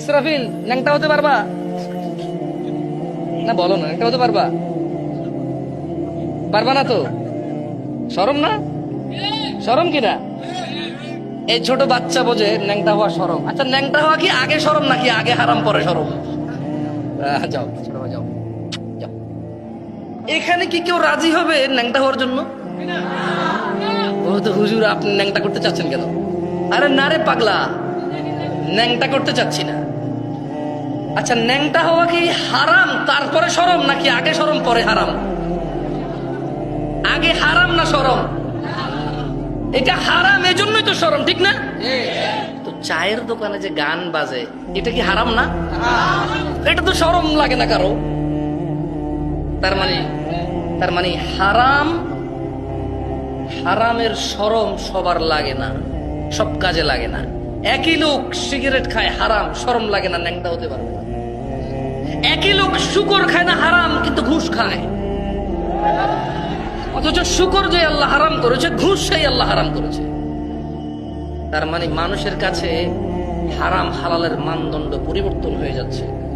ইসরাফিল, ন্যাংটা হতে পারবা? না, বলো না হতে পারবা? পারবা না তো? সরম না? সরম কিনা? এই ছোট বাচ্চা বোঝে ন্যাংটা হওয়া সরম। আচ্ছা ন্যাংটা হওয়া কি আগে সরম নাকি আগে হারাম পরে সরম? যাও যাও। যাও। এখানে কি কেউ রাজি হবে ন্যাংটা হওয়ার জন্য? ও তো হুজুর, আপনি ন্যাংটা করতে চাচ্ছেন কেন? আরে না রে পাগলা। ন্যাংটা করতে চাচ্ছি না। আচ্ছা ন্যাংটা হওয়া কি হারাম? তারপরে সরম নাকি আগে সরম, পরে হারাম? আগে হারাম না সরম? এটা হারাম, এজন্যই তো সরম, ঠিক না? তো চায়ের দোকানে যে গান বাজে, এটা কি হারাম না? এটা তো সরম লাগে না কারও। তার মানে তার মানে হারাম, হারামের সরম সবার লাগে না, সব কাজে লাগে না। একই লোক সিগারেট খায়, হারাম সরম লাগে না, ন্যাংটা হতে পারবে না। একই লোক শুকর খায় না, হারাম, কিন্তু ঘুষ খায়। অথচ শুকর যে আল্লাহ হারাম করেছে, ঘুষ সেই আল্লাহ হারাম করেছে। তার মানে মানুষের কাছে হারাম, হালালের মানদণ্ড পরিবর্তন হয়ে যাচ্ছে।